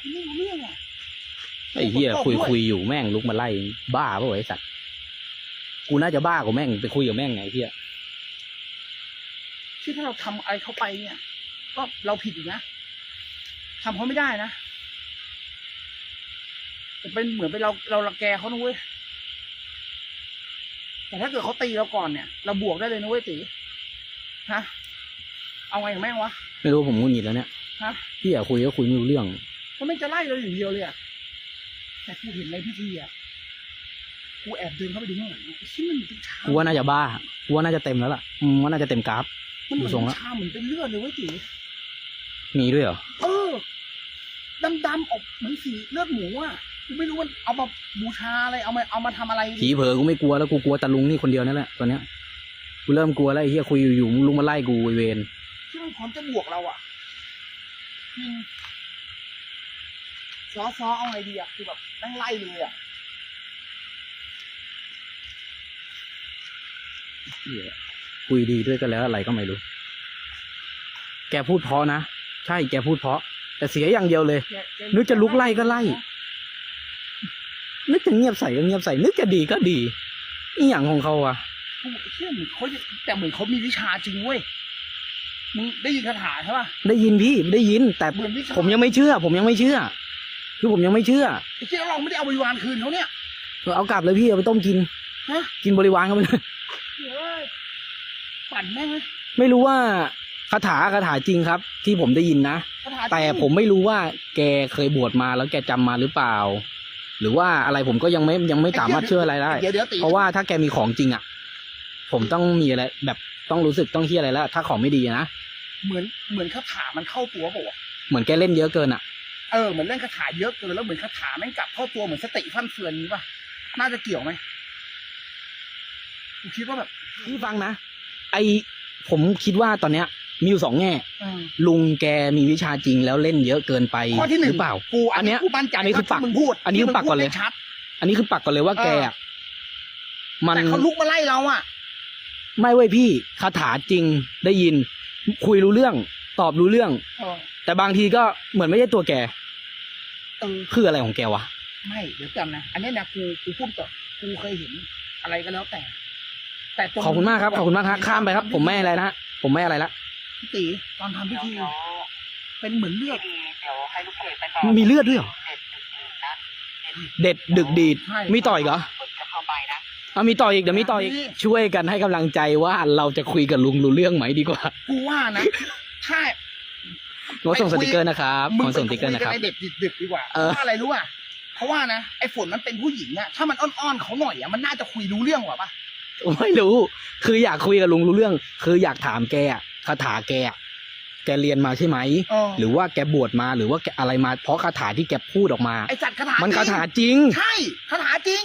คุยไม่รู้เรื่องอะไอ้เหี้ยคุยคุยอยู่แม่งลุกมาไล่ บ้าเปล่าวะไอ้สัตว์กูน่าจะบ้ากว่าแม่งไปคุยกับแม่งไงไอ้เหี้ยที่ถ้าเราทำอะไรเข้าไปเนี่ย ก็เราผิดอยู่นะทำเขาไม่ได้นะแต่เป็นเหมือนเป็นเราเรารังแกเขานะเว้ยแต่ถ้าเกิดเขาตีเราก่อนเนี่ย เราบวกได้เลยนะเว้ยตีฮะ เอาไงกับแม่งวะ ไม่รู้ผมงุนหงิดแล้วเนี่ยฮะพี่อยากคุยก็คุยไม่รู้เรื่อง ก็ไม่งจะไล่เราอย่างเดียวเลยอะแต่กูเห็นในพิธีอะกูแอบเดินเข้าไปดูข้างหลังอะไอ้ชิ้นมันเป็นชากูว่าน่าจะบ้ากูว่าน่าจะเต็มแล้วล่ะอืมว่าน่าจะเต็มกราฟ มันเหมืดูทรงอนละ ชาเหมือนเป็นเลือดเลยเว้ยตีมีด้วยเหรอ เออดำดำๆออกเหมือนสีเลือดหมูอะกูไม่รู้มันเอามาบูชาอะไรเอามาเอามาทำอะไรผีเผลอกูไม่กลัวแล้วกูกลัวตาลุงนี่คนเดียวนั่นแหละตอนเนี้ยกูเริ่มกลัวแล้วไอ้เหี้ยคุยอยู่ๆมึงลุงมาไล่กูไอ้เวรที่มันพร้อมจะบวกเราอะจริง ซ้อซ้อเอาไงดีอะคือแบบแม่งไล่เลยอะเหี้ยคุยดีด้วยก็แล้วอะไรก็ไม่รู้ แกพูดเพราะนะ ใช่แกพูดเพราะ แต่เสียอย่างเดียวเลยแกแนึกจะลุกไล่ก็ไล่ นึกจะเงียบใส่ก็เงียบใส่ นึกจะดีก็ดีอีหยังของเขาอะกูเชื่อเหมือนเขาจะแต่เหมือนเขามีวิชาจริงเว้ยมึงได้ยินคาถาใช่ป่ะได้ยินพี่ได้ยิน แต่เหมือนวิชาผมยังไม่เชื่อ ผมยังไม่เชื่อ คือผมยังไม่เชื่อไอ้ที่เราไม่ได้เอาบริวารคืนเขาเนี่ยเอากลับเลยพี่เอาไปต้มกินฮะกินบริวารเขาไปเลยเดี๋ยวเอ้ยปั่นแม่งเลยไม่รู้ว่าคาถาคาถาจริงครับ ที่ผมได้ยินนะ คาถาจริงแต่ผมไม่รู้ว่าแกเคยบวชมาแล้วแกจำมาหรือเปล่า หรือว่าอะไรผมก็ยังไม่ยังไม่สามารถเชื่ออะไรได้ เดี๋ยวเดี๋ยวตีเพราะว่าถ้าแกมีของจริงอะ ผมต้องมีอะไรแบบต้องรู้สึกต้องเฮียอะไรแล้ว ถ้าของไม่ดีอะนะ เหมือนเหมือนคาถามันเข้าตัวเปล่าวะเหมือนแกเล่นเยอะเกินอะ เออเหมือนเล่นคาถาเยอะเกินแล้วเหมือนคาถาแม่งกลับเข้าตัวเหมือนสติฟั่นเฟือนนี้ป่ะน่าจะเกี่ยวไหมกูคิดว่าแบบพี่ฟังนะไอผมคิดว่าตอนเนี้ย มีอยู่สองแง่ เออลุงแกมีวิชาจริงแล้วเล่นเยอะเกินไปข้อที่หนึ่งรือเปล่า กูอันเนี้ยกูมั่นใจอันนี้คือปักที่มึงพูดอันนี้คือที่มึงปักก่อนเลย พูดได้ชัด อันนี้คือปักก่อนเลยว่าเออ แกอะมันแต่เขาลุกมาไล่เราอะ ไม่เว้ยพี่คาถาจริงได้ยิน คุยรู้เรื่อง ตอบรู้เรื่องเออแต่บางทีก็เหมือนไม่ใช่ตัวแก เออคืออะไรของแกวะ ไม่เดี๋ยวจำนะ อันนี้นะกูกูพูดก่อนกูเคยเห็นอะไรก็แล้วแต่ แต่ตรงขอบคุณมากครับ ขอบคุณมากครับข้ามไปครับ ผมไม่อะไรนะฮะผมไม่อะไรละ พี่ตีตอนทำพิเดี๋ยวธีเดี๋ยวเป็นเหมือนเลือพี่ดดีเดี๋ยวให้ลูกเพจไปต่อมีเลือดด้วยเหรอ เด็ดดึกๆนะเด็ดดึกดีด ใช่ มีต่ออีกเหรอคนจะเข้าไปนะเอามีต่ออีกเดี๋ยวมีต่ออีก ช่วยกันให้กำลังใจว่าเราจะคุยกับลุงรู้เรื่องไหมดีกว่า กูว่านะ ถ้า งดส่งสติกเกอร์นะครับงดส่งสติกเกอร์นะครับมึงไปคุยกัไอเด็กดึกๆดีกว่าเออเพราะอะไรรู้ป่ะเพราะว่านะไอ้ฝนมันเป็นผู้หญิงอะถ้ามันอ้อนๆเขาหน่อยอะมันน่าจะคุยรู้เรื่องกว่าป่ะไม่รู้ คืออยากคุยกับลุงรู้เรื่อง คืออยากถามแกอะคาถาแกอะแกเรียนมาใช่ไหมเออหรือว่าแกบวชมาหรือว่าแกอะไรมาเพราะคาถาที่แกพูดออกมาไอ้จัดคาถามันจริงคาถาจริง ใช่คาถาจริง